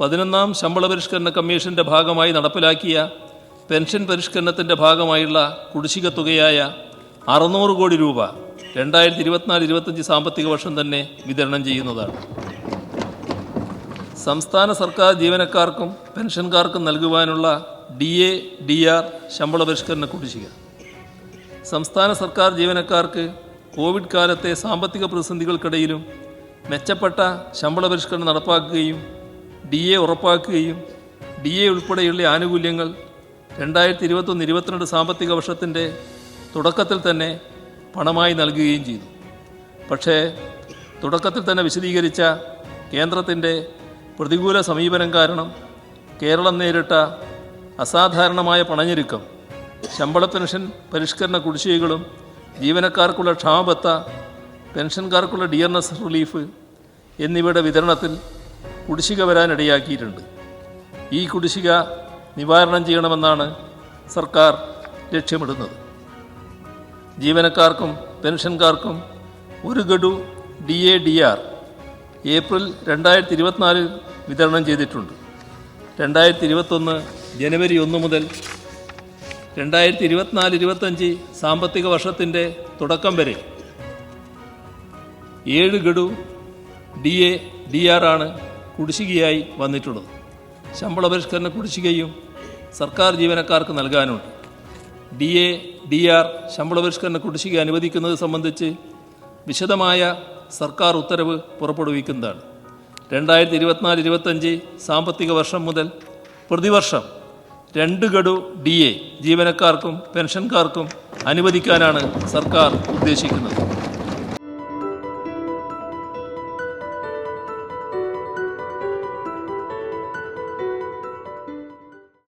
പതിനൊന്നാം ശമ്പള പരിഷ്കരണ കമ്മീഷന്റെ ഭാഗമായി നടപ്പിലാക്കിയ പെൻഷൻ പരിഷ്കരണത്തിന്റെ ഭാഗമായുള്ള കുടിശ്ശിക തുകയായ അറുന്നൂറ് കോടി രൂപ രണ്ടായിരത്തി ഇരുപത്തിനാല് ഇരുപത്തഞ്ച് സാമ്പത്തിക വർഷം തന്നെ വിതരണം ചെയ്യുന്നതാണ്. സംസ്ഥാന സർക്കാർ ജീവനക്കാർക്കും പെൻഷൻകാർക്കും നൽകുവാനുള്ള ഡി എ ഡി ആർ ശമ്പള പരിഷ്കരണ കുടിശ്ശിക. സംസ്ഥാന സർക്കാർ ജീവനക്കാർക്ക് കോവിഡ് കാലത്തെ സാമ്പത്തിക പ്രതിസന്ധികൾക്കിടയിലും മെച്ചപ്പെട്ട ശമ്പള പരിഷ്കരണം നടപ്പാക്കുകയും ഡി എ ഉറപ്പാക്കുകയും ഡി എ ഉൾപ്പെടെയുള്ള ആനുകൂല്യങ്ങൾ രണ്ടായിരത്തി ഇരുപത്തൊന്ന് ഇരുപത്തിരണ്ട് സാമ്പത്തിക വർഷത്തിന്റെ തുടക്കത്തിൽ തന്നെ പണമായി നൽകുകയും ചെയ്തു. പക്ഷേ തുടക്കത്തിൽ തന്നെ വിശദീകരിച്ച കേന്ദ്രത്തിന്റെ പ്രതികൂല സമീപനം കാരണം കേരളം നേരിട്ട അസാധാരണമായ പണഞ്ഞിരുക്കം ശമ്പള പെൻഷൻ പരിഷ്കരണ കുടിശ്ശികകളും ജീവനക്കാർക്കുള്ള ക്ഷാമബത്ത പെൻഷൻകാർക്കുള്ള ഡിയർനെസ് റിലീഫ് എന്നിവയുടെ വിതരണത്തിൽ കുടിശ്ശിക വരാനിടയാക്കിയിട്ടുണ്ട്. ഈ കുടിശ്ശിക നിവാരണം ചെയ്യണമെന്നാണ് സർക്കാർ ലക്ഷ്യമിടുന്നത്. ജീവനക്കാർക്കും പെൻഷൻകാർക്കും ഒരു ഗഡു D A D R April രണ്ടായിരത്തി ഇരുപത്തിനാലിൽ വിതരണം ചെയ്തിട്ടുണ്ട്. രണ്ടായിരത്തി ഇരുപത്തൊന്ന് ജനുവരി ഒന്ന് മുതൽ രണ്ടായിരത്തി ഇരുപത്തിനാല് ഇരുപത്തഞ്ച് സാമ്പത്തിക വർഷത്തിന്റെ തുടക്കം വരെ ഏഴ് ഗഡു ഡി എ ഡി ആർ ആണ് കുടിശ്ശികയായി വന്നിട്ടുള്ളത് ശമ്പള പരിഷ്കരണ കുടിശ്ശികയും സർക്കാർ ജീവനക്കാർക്ക് നൽകാനുണ്ട്. ഡി എ ഡി ആർ ശമ്പള പരിഷ്കരണ കുടിശ്ശിക അനുവദിക്കുന്നത് സംബന്ധിച്ച് വിശദമായ സർക്കാർ ഉത്തരവ് പുറപ്പെടുവിക്കുന്നതാണ്. രണ്ടായിരത്തി ഇരുപത്തിനാല് ഇരുപത്തഞ്ച് സാമ്പത്തിക വർഷം മുതൽ പ്രതിവർഷം രണ്ട് ഗഡു ഡി എ ജീവനക്കാർക്കും പെൻഷൻകാർക്കും അനുവദിക്കാനാണ് സർക്കാർ ഉദ്ദേശിക്കുന്നത്.